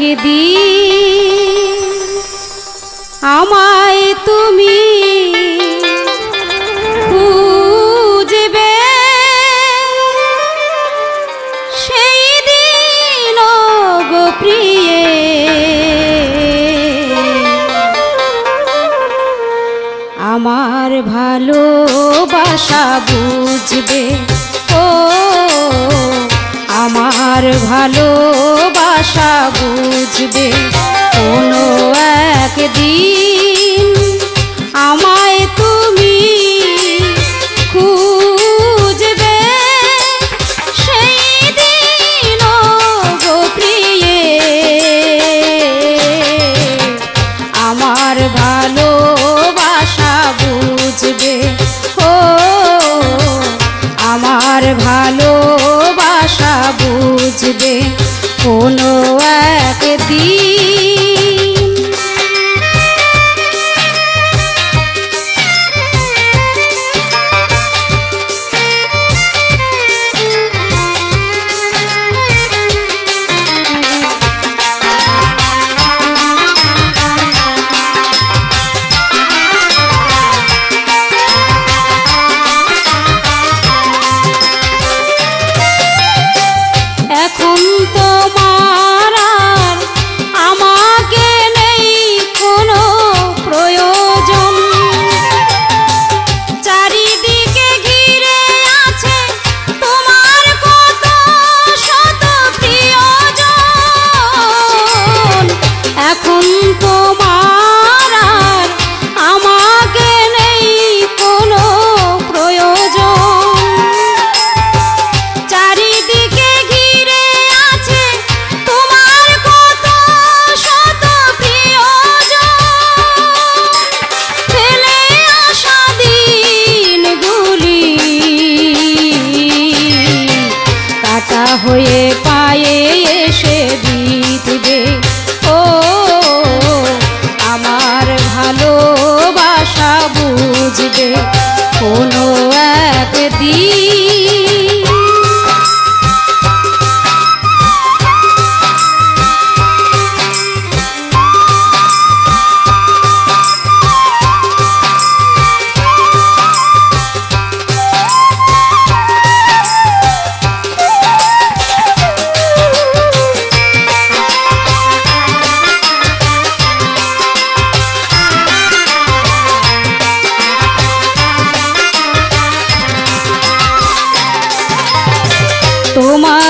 একদিন আমায় তুমি খুঁজবে। সেই দিন গো প্রিয়ে। আমার ভালোবাসা বুঝবে। ও আমার ভালোবাসা বুঝবে? বুঝবে কোনো একদিন বুঝবে কোনো একদিন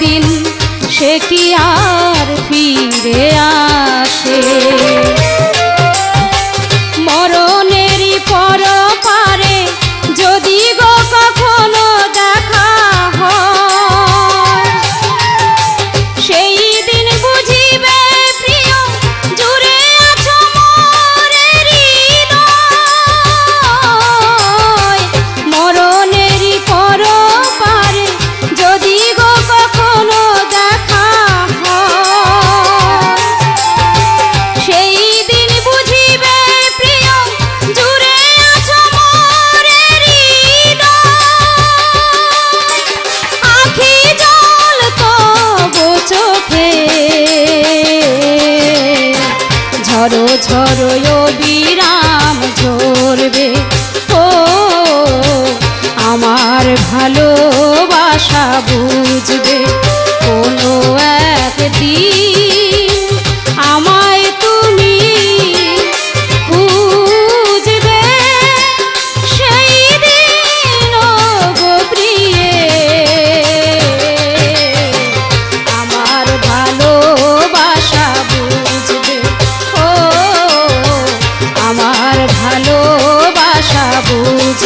দিন সে কি আর ফিরে আসে ঝরো ঝরো বিরাম